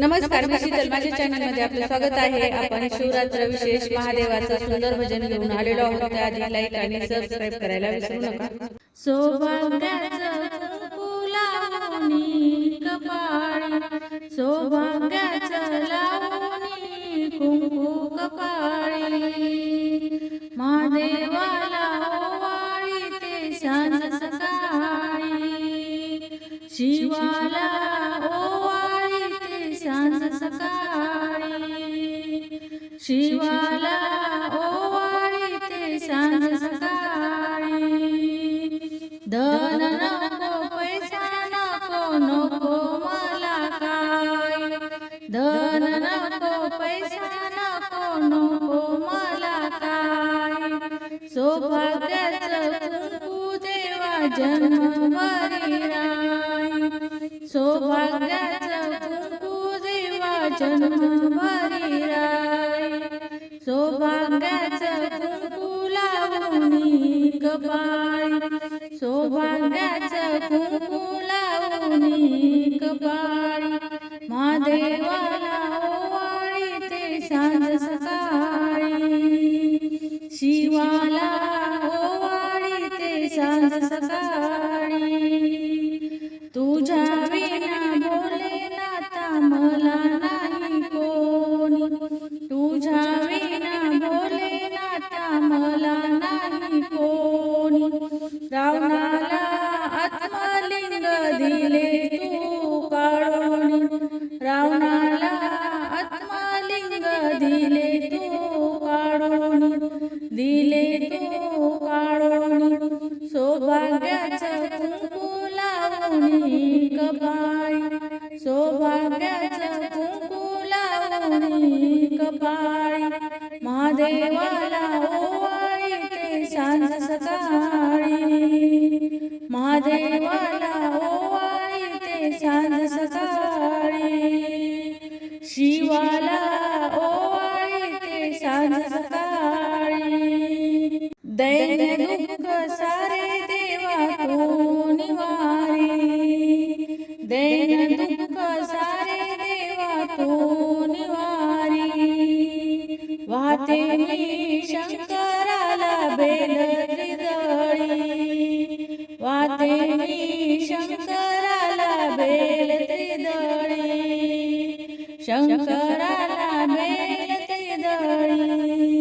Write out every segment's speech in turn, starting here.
नमस्कार मी शीतल माझ्या चॅनलमध्ये आपलं स्वागत आहे. आपण शिवरात्र विशेष महादेवाचं सुंदर भजन घेऊन आलेलो आहोत. त्याआधी लाईक आणि सबस्क्राईब करायला विसरू नका. सौभाग्याचं कुंकू लावणी कपाळी. सौभाग्याचं लावणी कुंकू कपाळी. महादेवाला ओवाळी ते सांज सकाळी. शिवाला सकाळी शिवाला ओवाळी ते सांज सकाळी धन नको पैसा नको नको मला काय. धन नको पैसा नको नको मला काय. सौभाग्याचं कुंकू देवा जन्मभरी राय देवा जन्मभरी राय सौभाग्याचं कुंकू लावणी कपाळी महादेवाला तू निवारी वाहते मी शंकराला बेल त्रिदळी वाहते मी शंकराला बेल त्रिदळी शंकराला बेल त्रिदळी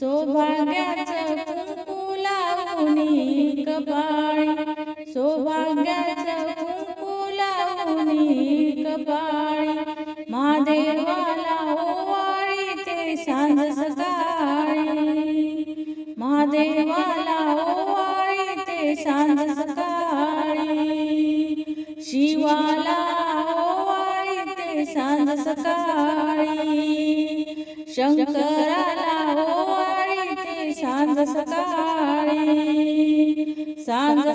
सौभाग्याचं कुंकू लावणी कपाळी सांज सकाळी महादेवाला ओवाळी ते सांज सकाळी शिवाला ओवाळी ते सांज सकाळी शंकराला ओवाळी ते सांज सकाळी सांज